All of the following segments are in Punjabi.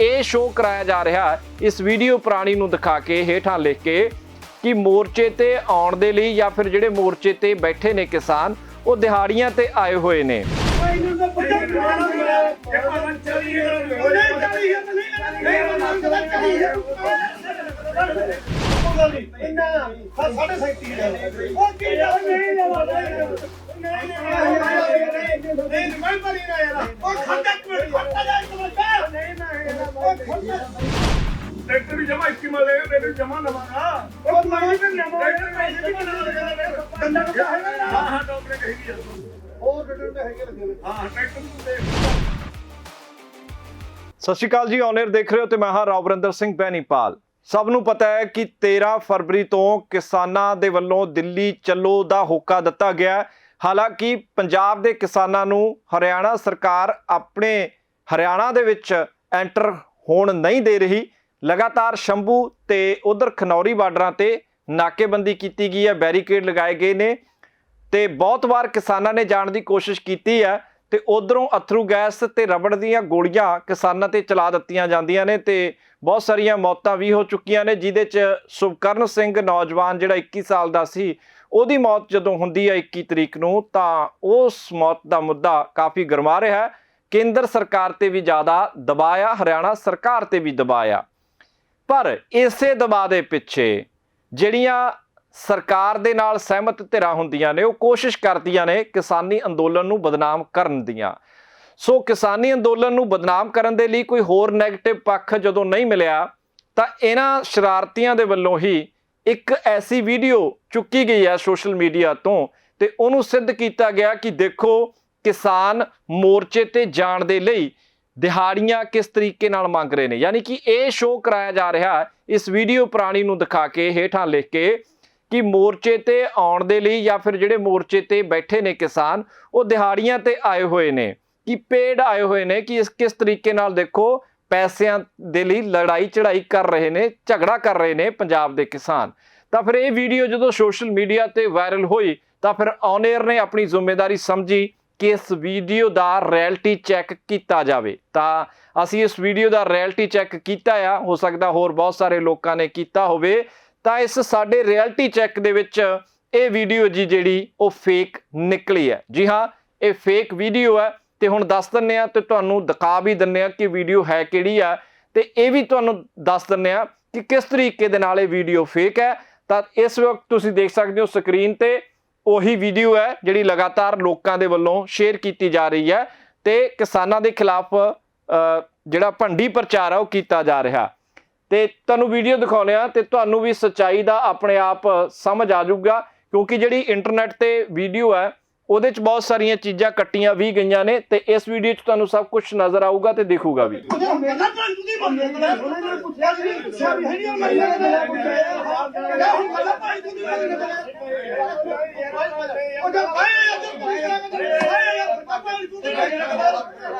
ਇਹ ਸ਼ੋਅ ਕਰਾਇਆ ਜਾ ਰਿਹਾ ਇਸ ਵੀਡੀਓ ਪ੍ਰਾਣੀ ਨੂੰ ਦਿਖਾ ਕੇ, ਹੇਠਾਂ ਲਿਖ ਕੇ ਕਿ ਮੋਰਚੇ ਤੇ ਆਉਣ ਦੇ ਲਈ ਜਾਂ ਫਿਰ ਜਿਹੜੇ ਮੋਰਚੇ ਤੇ ਬੈਠੇ ਨੇ ਕਿਸਾਨ, ਉਹ ਦਿਹਾੜੀਆਂ ਤੇ ਆਏ ਹੋਏ ਨੇ। ਟਰੈਕਟਰ ਵੀ ਜਮਾ ਇੱਕੀ ਮਾਲੇ ਮੇਰੇ ਜਮਾ ਨਵਾਂਗਾ ਉਹ ਨਵਾਂ ਤੇ ਨਵਾਂ ਪੈਸੇ ਵੀ ਬਣਾ ਲਗਾ ਕੰਡਾ ਤਾਂ ਹੈਗਾ ਹਾਂ। ਹਾਂ ਟੋਕਰੇ ਕਹੀ ਗਈ ਹੋਰ ਰਿਟਰਨ ਤੇ ਹੈਗੇ ਲੱਗੇ ਨੇ। ਹਾਂ ਟਰੈਕਟਰ ਨੂੰ ਦੇਖ। ਸਤਿ ਸ਼੍ਰੀ ਅਕਾਲ ਜੀ ਔਨਰ ਦੇਖ ਰਹੇ ਹੋ ਤੇ ਮੈਂ ਹਾਂ ਰਾਵਰਿੰਦਰ ਸਿੰਘ ਬੈਨੀਪਾਲ। ਸਭ ਨੂੰ ਪਤਾ ਹੈ ਕਿ 13 ਫਰਵਰੀ ਤੋਂ ਕਿਸਾਨਾਂ ਦੇ ਵੱਲੋਂ ਦਿੱਲੀ ਚੱਲੋ ਦਾ ਹੋਕਾ ਦਿੱਤਾ ਗਿਆ। ਹਾਲਾਂਕਿ ਪੰਜਾਬ ਦੇ ਕਿਸਾਨਾਂ ਨੂੰ ਹਰਿਆਣਾ ਸਰਕਾਰ ਆਪਣੇ ਹਰਿਆਣਾ ਦੇ ਵਿੱਚ ਐਂਟਰ ਹੋਣ ਨਹੀਂ ਦੇ ਰਹੀ। ਲਗਾਤਾਰ ਸ਼ੰਭੂ ਤੇ ਉਧਰ ਖਨੌਰੀ ਬਾਰਡਰਾਂ ਤੇ ਨਾਕੇਬੰਦੀ ਕੀਤੀ ਗਈ ਹੈ, ਬੈਰੀਕੇਡ ਲਗਾਏ ਗਏ ਨੇ ਤੇ ਬਹੁਤ ਵਾਰ ਕਿਸਾਨਾਂ ਨੇ ਜਾਣ ਦੀ ਕੋਸ਼ਿਸ਼ ਕੀਤੀ ਹੈ ਤੇ ਉਧਰੋਂ ਅਥਰੂ ਗੈਸ ਤੇ ਰਬੜ ਦੀਆਂ ਗੋਲੀਆਂ ਕਿਸਾਨਾਂ ਤੇ ਚਲਾ ਦਿੱਤੀਆਂ ਜਾਂਦੀਆਂ ਨੇ ਤੇ ਬਹੁਤ ਸਾਰੀਆਂ ਮੌਤਾਂ ਵੀ ਹੋ ਚੁੱਕੀਆਂ ਨੇ, ਜਿਹਦੇ ਚ ਸੁਭਕਰਨ ਸਿੰਘ ਨੌਜਵਾਨ ਜਿਹੜਾ 21 ਸਾਲ ਦਾ ਸੀ, ਉਹਦੀ ਮੌਤ ਜਦੋਂ ਹੁੰਦੀ ਹੈ 21 ਤਰੀਕ ਨੂੰ, ਤਾਂ ਉਸ ਮੌਤ ਦਾ ਮੁੱਦਾ ਕਾਫੀ ਗਰਮਾ ਰਿਹਾ ਹੈ। ਕੇਂਦਰ ਸਰਕਾਰ ਤੇ ਵੀ ਜ਼ਿਆਦਾ ਦਬਾਇਆ, ਹਰਿਆਣਾ ਸਰਕਾਰ ਤੇ ਵੀ ਦਬਾਇਆ। ਪਰ ਇਸੇ ਦਬਾਅ ਦੇ ਪਿੱਛੇ ਜਿਹੜੀਆਂ ਸਰਕਾਰ ਦੇ ਨਾਲ ਸਹਿਮਤ ਧਿਰਾਂ ਹੁੰਦੀਆਂ ਨੇ, ਉਹ ਕੋਸ਼ਿਸ਼ ਕਰਦੀਆਂ ਨੇ ਕਿਸਾਨੀ ਅੰਦੋਲਨ ਨੂੰ ਬਦਨਾਮ ਕਰਨ ਦੀਆਂ। ਸੋ ਕਿਸਾਨੀ ਅੰਦੋਲਨ ਨੂੰ ਬਦਨਾਮ ਕਰਨ ਦੇ ਲਈ ਕੋਈ ਹੋਰ 네ਗੇਟਿਵ ਪੱਖ ਜਦੋਂ ਨਹੀਂ ਮਿਲਿਆ, ਤਾਂ ਇਹਨਾਂ ਸ਼ਰਾਰਤੀਆਂ ਦੇ ਵੱਲੋਂ ਹੀ ਇੱਕ ਐਸੀ ਵੀਡੀਓ ਚੁੱਕੀ ਗਈ ਹੈ ਸੋਸ਼ਲ ਮੀਡੀਆ ਤੋਂ ਤੇ ਉਹਨੂੰ ਸਿੱਧ ਕੀਤਾ ਗਿਆ ਕਿ ਦੇਖੋ ਕਿਸਾਨ ਮੋਰਚੇ ਤੇ ਜਾਣ ਦੇ ਲਈ ਦਿਹਾੜੀਆਂ ਕਿਸ ਤਰੀਕੇ ਨਾਲ ਮੰਗ ਰਹੇ ਨੇ? ਯਾਨੀ ਕਿ ਇਹ ਸ਼ੋਅ ਕਰਾਇਆ ਜਾ ਰਿਹਾ ਹੈ। ਇਸ ਵੀਡੀਓ ਪ੍ਰਾਣੀ ਨੂੰ ਦਿਖਾ ਕੇ ਹੇਠਾਂ ਲਿਖ ਕੇ ਕਿ ਮੋਰਚੇ ਤੇ ਆਉਣ ਦੇ ਲਈ ਜਾਂ ਫਿਰ ਜਿਹੜੇ ਮੋਰਚੇ ਤੇ ਬੈਠੇ ਨੇ ਕਿਸਾਨ, ਉਹ ਦਿਹਾੜੀਆਂ ਤੇ ਆਏ ਹੋਏ ਨੇ। ਕਿ ਪੇਡ ਆਏ ਹੋਏ ਨੇ ਕਿ ਇਸ ਕਿਸ ਤਰੀਕੇ ਨਾਲ ਦੇਖੋ, ਪੈਸਿਆਂ ਦੇ ਲਈ ਲੜਾਈ ਚੜਾਈ ਕਰ ਰਹੇ ਨੇ, ਝਗੜਾ ਕਰ ਰਹੇ ਨੇ ਪੰਜਾਬ ਦੇ ਕਿਸਾਨ। ਤਾਂ ਫਿਰ ਇਹ ਵੀਡੀਓ ਜਦੋਂ ਸੋਸ਼ਲ ਮੀਡੀਆ ਤੇ ਵਾਇਰਲ ਹੋਈ, ਤਾਂ ਫਿਰ ਔਨੇਅਰ ਨੇ ਆਪਣੀ ਜ਼ਿੰਮੇਵਾਰੀ ਸਮਝੀ। ਕਿ ਇਸ ਵੀਡੀਓ ਦਾ ਰੈਲਟੀ ਚੈੱਕ ਕੀਤਾ ਜਾਵੇ? ਤਾਂ ਅਸੀਂ ਇਸ ਵੀਡੀਓ ਦਾ ਰੈਲਟੀ ਚੈੱਕ ਕੀਤਾ ਆ। ਹੋ ਸਕਦਾ ਹੋਰ ਬਹੁਤ ਸਾਰੇ ਲੋਕਾਂ ਨੇ ਕੀਤਾ ਹੋਵੇ। ਤਾਂ ਇਸ ਸਾਡੇ ਰੈਲਟੀ ਚੈੱਕ ਦੇ ਵਿੱਚ ਇਹ ਵੀਡੀਓ ਜੀ ਜਿਹੜੀ, ਉਹ ਫੇਕ ਨਿਕਲੀ ਹੈ। ਜੀ ਹਾਂ, ਇਹ ਫੇਕ ਵੀਡੀਓ ਹੈ। ਤੇ ਹੁਣ ਦੱਸ ਦਿੰਨੇ ਆ ਤੇ ਤੁਹਾਨੂੰ ਦਿਖਾ ਵੀ ਦਿੰਨੇ ਆ ਕਿ ਵੀਡੀਓ ਹੈ ਕਿਹੜੀ ਆ। ਤੇ ਇਹ ਵੀ ਤੁਹਾਨੂੰ ਦੱਸ ਦਿੰਨੇ ਆ ਕਿ ਕਿਸ ਤਰੀਕੇ ਦੇ ਨਾਲ ਇਹ ਵੀਡੀਓ ਫੇਕ ਹੈ। ਤਾਂ ਇਸ ਵਕਤ ਤੁਸੀਂ ਦੇਖ ਸਕਦੇ ਹੋ ਸਕਰੀਨ ਤੇ ਉਹੀ ਵੀਡੀਓ ਹੈ ਜਿਹੜੀ ਲਗਾਤਾਰ ਲੋਕਾਂ ਦੇ ਵੱਲੋਂ ਸ਼ੇਅਰ ਕੀਤੀ ਜਾ ਰਹੀ ਹੈ ਤੇ ਕਿਸਾਨਾਂ ਦੇ ਖਿਲਾਫ ਜਿਹੜਾ ਭੰਡੀ ਪ੍ਰਚਾਰ ਆ ਉਹ ਕੀਤਾ ਜਾ ਰਿਹਾ। ਤੇ ਤੁਹਾਨੂੰ ਵੀਡੀਓ ਦਿਖਾਉਂਦੇ ਆ ਤੇ ਤੁਹਾਨੂੰ ਵੀ ਸੱਚਾਈ ਦਾ ਆਪਣੇ ਆਪ ਸਮਝ ਆ ਜਾਊਗਾ ਕਿਉਂਕਿ ਜਿਹੜੀ ਇੰਟਰਨੈਟ ਤੇ ਵੀਡੀਓ ਹੈ ਉਹਦੇ ਚ ਬਹੁਤ ਸਾਰੀਆਂ ਚੀਜ਼ਾਂ ਕੱਟੀਆਂ ਵੀ ਗਈਆਂ ਨੇ ਤੇ ਇਸ ਵੀਡੀਓ 'ਚ ਤੁਹਾਨੂੰ ਸਭ ਕੁਝ ਨਜ਼ਰ ਆਊਗਾ ਤੇ ਦਿਖੂਗਾ ਵੀ। ਉਹ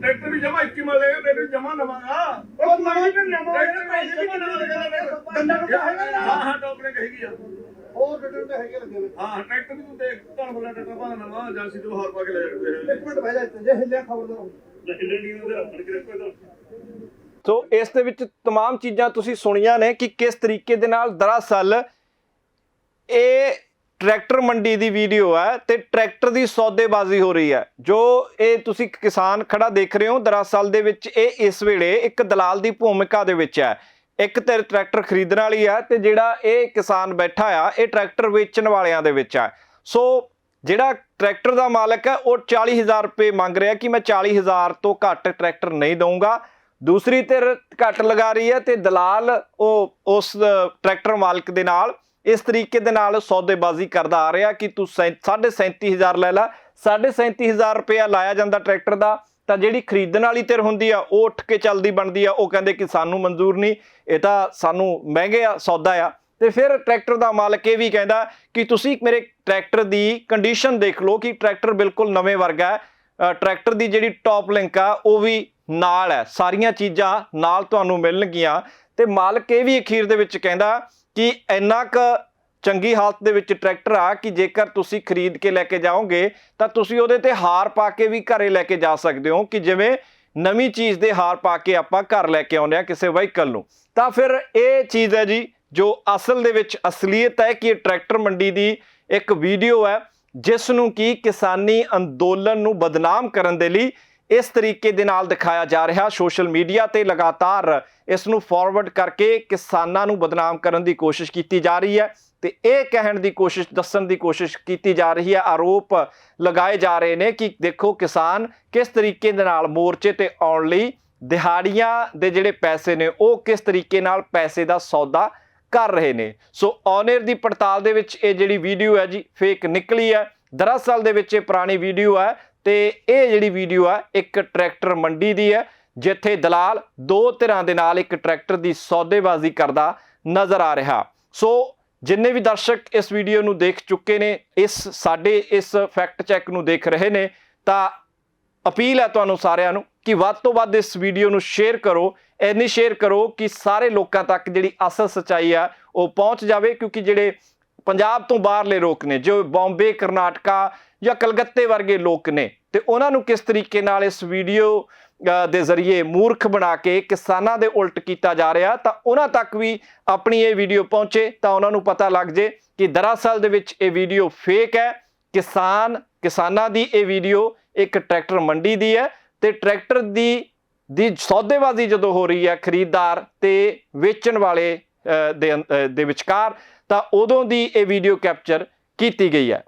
ਟਰੈਕਟਰ ਵੀ ਜਮਾ ਇੱਕੀ ਮਾਲੇ ਮੇਰੇ ਜਮਾ ਨਵਾਂਗਾ ਉਹ ਨਵਾਂ ਤੇ ਨਵਾਂ ਪੈਸੇ ਵੀ ਬਣਾ ਲਗਾ ਕੰਡਾ ਤਾਂ ਹੈਗਾ ਹਾਂ ਹਾਂ ਟੋਕਰੇ ਕਹੀ ਗਈ ਹੋਰ ਰਿਟਰਨ ਤੇ ਹੈਗੇ ਲੱਗੇ ਨੇ ਹਾਂ ਟਰੈਕਟਰ ਵੀ ਤੂੰ ਦੇਖ ਤੁਹਾਨੂੰ ਬੋਲਾ ਟਰੈਕਟਰ ਪਾ ਨਵਾਂ ਏਜੰਸੀ ਤੋਂ ਹਾਰ ਪਾ ਕੇ ਲੈ ਜਾਂਦੇ ਇੱਕ ਮਿੰਟ ਬਹਿ ਜਾ ਇੱਥੇ ਜੇ ਹਿੱਲਿਆ ਖਬਰਦਾਰ ਹਿੱਲਣੀ ਉਹਦੇ ਰੱਖਣ ਕੇ ਰੱਖੋ ਇਹਦਾ ਸੋ ਇਸ ਦੇ ਵਿੱਚ तमाम ਚੀਜ਼ਾਂ ਤੁਸੀਂ ਸੁਣੀਆਂ ਨੇ ਕਿ ਕਿਸ ਤਰੀਕੇ ਦੇ ਨਾਲ ਦਰਅਸਲ ਇਹ ਟਰੈਕਟਰ ਮੰਡੀ ਦੀ ਵੀਡੀਓ ਹੈ ਤੇ ਟਰੈਕਟਰ ਦੀ ਸੌਦੇਬਾਜ਼ੀ ਹੋ ਰਹੀ ਹੈ ਜੋ ਇਹ ਤੁਸੀਂ ਕਿਸਾਨ ਖੜਾ ਦੇਖ ਰਹੇ ਹੋ ਦਰਅਸਲ ਦੇ ਵਿੱਚ ਇਹ ਇਸ ਵੇਲੇ ਇੱਕ ਦਲਾਲ ਦੀ ਭੂਮਿਕਾ ਦੇ ਵਿੱਚ ਹੈ ਇੱਕ ਤੇ ਟਰੈਕਟਰ ਖਰੀਦਣ ਵਾਲੀ ਆ ਤੇ ਜਿਹੜਾ ਇਹ ਕਿਸਾਨ ਬੈਠਾ ਆ, ਇਹ ਟਰੈਕਟਰ ਵੇਚਣ ਵਾਲਿਆਂ ਦੇ ਵਿੱਚ ਆ। ਸੋ ਜਿਹੜਾ ਟਰੈਕਟਰ ਦਾ ਮਾਲਕ ਹੈ ਉਹ 40000 ਰੁਪਏ ਮੰਗ ਰਿਹਾ ਕਿ ਮੈਂ 40000 ਤੋਂ ਘੱਟ ਟਰੈਕਟਰ ਨਹੀਂ ਦਊਂਗਾ। ਦੂਸਰੀ ਧਿਰ ਘੱਟ ਲਗਾ ਰਹੀ ਹੈ ਤੇ ਦਲਾਲ ਉਹ ਉਸ ਟਰੈਕਟਰ ਮਾਲਕ ਦੇ ਨਾਲ ਇਸ ਤਰੀਕੇ ਦੇ ਨਾਲ ਸੌਦੇਬਾਜ਼ੀ ਕਰਦਾ ਆ ਰਿਹਾ ਕਿ ਤੂੰ ਸੈਂ- ਸਾਢੇ 37000 ਲੈ ਲੈ। ਸਾਢੇ 37000 ਰੁਪਇਆ ਲਾਇਆ ਜਾਂਦਾ ਟਰੈਕਟਰ ਦਾ। ਤਾਂ ਜਿਹੜੀ ਖਰੀਦਣ ਵਾਲੀ ਧਿਰ ਹੁੰਦੀ ਆ, ਉਹ ਉੱਠ ਕੇ ਚੱਲਦੀ ਬਣਦੀ ਆ, ਉਹ ਕਹਿੰਦੇ ਕਿ ਸਾਨੂੰ ਮਨਜ਼ੂਰ ਨਹੀਂ, ਇਹ ਤਾਂ ਸਾਨੂੰ ਮਹਿੰਗੇ ਆ, ਸੌਦਾ ਆ। ਤੇ ਫਿਰ ਟਰੈਕਟਰ ਦਾ ਮਾਲਕ ਇਹ ਵੀ ਕਹਿੰਦਾ ਕਿ ਤੁਸੀਂ ਮੇਰੇ ਟਰੈਕਟਰ ਦੀ ਕੰਡੀਸ਼ਨ ਦੇਖ ਲਓ ਕਿ ਟਰੈਕਟਰ ਬਿਲਕੁਲ ਨਵੇਂ ਵਰਗਾ ਹੈ। ਟਰੈਕਟਰ ਦੀ ਜਿਹੜੀ ਟੌਪ ਲਿੰਕ ਆ, ਉਹ ਵੀ ਨਾਲ ਹੈ। ਸਾਰੀਆਂ ਚੀਜ਼ਾਂ ਨਾਲ ਤੁਹਾਨੂੰ ਮਿਲਣਗੀਆਂ। ਤੇ ਮਾਲਕ ਇਹ ਵੀ ਅਖੀਰ ਦੇ ਵਿੱਚ ਕਹਿੰਦਾ ਕਿ ਇੰਨਾ ਕੁ ਚੰਗੀ ਹਾਲਤ ਦੇ ਵਿੱਚ ਟਰੈਕਟਰ ਆ ਕਿ ਜੇਕਰ ਤੁਸੀਂ ਖਰੀਦ ਕੇ ਲੈ ਕੇ ਜਾਓਗੇ, ਤਾਂ ਤੁਸੀਂ ਉਹਦੇ ਤੇ ਹਾਰ ਪਾ ਕੇ ਵੀ ਘਰੇ ਲੈ ਕੇ ਜਾ ਸਕਦੇ ਹੋ ਕਿ ਜਿਵੇਂ ਨਵੀਂ ਚੀਜ਼ ਦੇ ਹਾਰ ਪਾ ਕੇ ਆਪਾਂ ਘਰ ਲੈ ਕੇ ਆਉਂਦੇ ਆ ਕਿਸੇ ਵਹੀਕਲ ਨੂੰ। ਤਾਂ ਫਿਰ ਇਹ ਚੀਜ਼ ਹੈ ਜੀ, ਜੋ ਅਸਲ ਦੇ ਵਿੱਚ ਅਸਲੀਅਤ ਹੈ ਕਿ ਇਹ ਟਰੈਕਟਰ ਮੰਡੀ ਦੀ ਇੱਕ ਵੀਡੀਓ ਹੈ, ਜਿਸ ਨੂੰ ਕੀ ਕਿਸਾਨੀ ਅੰਦੋਲਨ ਨੂੰ ਬਦਨਾਮ ਕਰਨ ਦੇ ਲਈ ਇਸ ਤਰੀਕੇ ਦੇ ਨਾਲ ਦਿਖਾਇਆ ਜਾ ਰਿਹਾ ਸੋਸ਼ਲ ਮੀਡੀਆ ਤੇ ਲਗਾਤਾਰ ਇਸ ਨੂੰ ਫਾਰਵਰਡ ਕਰਕੇ ਕਿਸਾਨਾਂ ਨੂੰ ਬਦਨਾਮ ਕਰਨ ਦੀ ਕੋਸ਼ਿਸ਼ ਕੀਤੀ ਜਾ ਰਹੀ ਹੈ ਤੇ ਇਹ ਕਹਿਣ ਦੀ ਕੋਸ਼ਿਸ਼, ਦੱਸਣ ਦੀ ਕੋਸ਼ਿਸ਼ ਕੀਤੀ ਜਾ ਰਹੀ ਹੈ, ਆਰੋਪ ਲਗਾਏ ਜਾ ਰਹੇ ਨੇ ਕਿ ਦੇਖੋ ਕਿਸਾਨ ਕਿਸ ਤਰੀਕੇ ਦੇ ਨਾਲ ਮੋਰਚੇ ਤੇ ਆਉਣ ਲਈ ਦਿਹਾੜੀਆਂ ਦੇ ਜਿਹੜੇ ਪੈਸੇ ਨੇ ਉਹ ਕਿਸ ਤਰੀਕੇ ਨਾਲ ਪੈਸੇ ਦਾ ਸੌਦਾ ਕਰ ਰਹੇ ਨੇ। ਸੋ ਔਨਰ ਦੀ ਪੜਤਾਲ ਦੇ ਵਿੱਚ ਇਹ ਜਿਹੜੀ ਵੀਡੀਓ ਹੈ ਜੀ ਫੇਕ ਨਿਕਲੀ ਹੈ। ਦਰਅਸਲ ਦੇ ਵਿੱਚ ਇਹ ਪੁਰਾਣੀ ਵੀਡੀਓ ਹੈ ਤੇ ਇਹ ਜਿਹੜੀ ਵੀਡੀਓ ਹੈ ਇੱਕ ਟਰੈਕਟਰ ਮੰਡੀ ਦੀ ਹੈ, ਜਿੱਥੇ ਦਲਾਲ ਦੋ ਧਿਰਾਂ ਦੇ ਨਾਲ ਇੱਕ ਟਰੈਕਟਰ ਦੀ ਸੌਦੇਬਾਜ਼ੀ ਕਰਦਾ ਨਜ਼ਰ ਆ ਰਿਹਾ। ਸੋ ਜਿੰਨੇ ਵੀ ਦਰਸ਼ਕ ਇਸ ਵੀਡੀਓ ਨੂੰ ਦੇਖ ਚੁੱਕੇ ਨੇ, ਇਸ ਸਾਡੇ ਇਸ ਫੈਕਟ ਚੈੱਕ ਨੂੰ ਦੇਖ ਰਹੇ ਨੇ, ਤਾਂ ਅਪੀਲ ਹੈ ਤੁਹਾਨੂੰ ਸਾਰਿਆਂ ਨੂੰ ਕਿ ਵੱਧ ਤੋਂ ਵੱਧ ਇਸ ਵੀਡੀਓ ਨੂੰ ਸ਼ੇਅਰ ਕਰੋ। ਇੰਨੀ ਸ਼ੇਅਰ ਕਰੋ ਕਿ ਸਾਰੇ ਲੋਕਾਂ ਤੱਕ ਜਿਹੜੀ ਅਸਲ ਸਚਾਈ ਆ, ਉਹ ਪਹੁੰਚ ਜਾਵੇ, ਕਿਉਂਕਿ ਜਿਹੜੇ ਪੰਜਾਬ ਤੋਂ ਬਾਹਰਲੇ ਲੋਕ ਨੇ, ਜੋ ਬੰਬੇ, ਕਰਨਾਟਕਾ ਜਾਂ ਕਲਕੱਤੇ ਵਰਗੇ ਲੋਕ ਨੇ, ਤੇ ਉਹਨਾਂ ਨੂੰ ਕਿਸ ਤਰੀਕੇ ਨਾਲ ਇਸ ਵੀਡੀਓ ਦੇ ਜ਼ਰੀਏ ਮੂਰਖ ਬਣਾ ਕੇ ਕਿਸਾਨਾਂ ਦੇ ਉਲਟ ਕੀਤਾ ਜਾ ਰਿਹਾ, ਤਾਂ ਉਹਨਾਂ ਤੱਕ ਵੀ ਆਪਣੀ ਇਹ ਵੀਡੀਓ ਪਹੁੰਚੇ, ਤਾਂ ਉਹਨਾਂ ਨੂੰ ਪਤਾ ਲੱਗ ਜੇ ਕਿ ਦਰਅਸਲ ਦੇ ਵਿੱਚ ਇਹ ਵੀਡੀਓ ਫੇਕ ਹੈ। ਕਿਸਾਨ, ਕਿਸਾਨਾਂ ਦੀ ਇਹ ਵੀਡੀਓ ਇੱਕ ਟਰੈਕਟਰ ਮੰਡੀ ਦੀ ਹੈ ਤੇ ਟਰੈਕਟਰ ਦੀ ਦੀ ਸੌਦੇਬਾਜ਼ੀ ਜਦੋਂ ਹੋ ਰਹੀ ਹੈ ਖਰੀਦਦਾਰ ਤੇ ਵੇਚਣ ਵਾਲੇ ਦੇ ਵਿਚਕਾਰ, ਤਾਂ ਉਦੋਂ ਦੀ ਇਹ ਵੀਡੀਓ ਕੈਪਚਰ ਕੀਤੀ ਗਈ ਹੈ।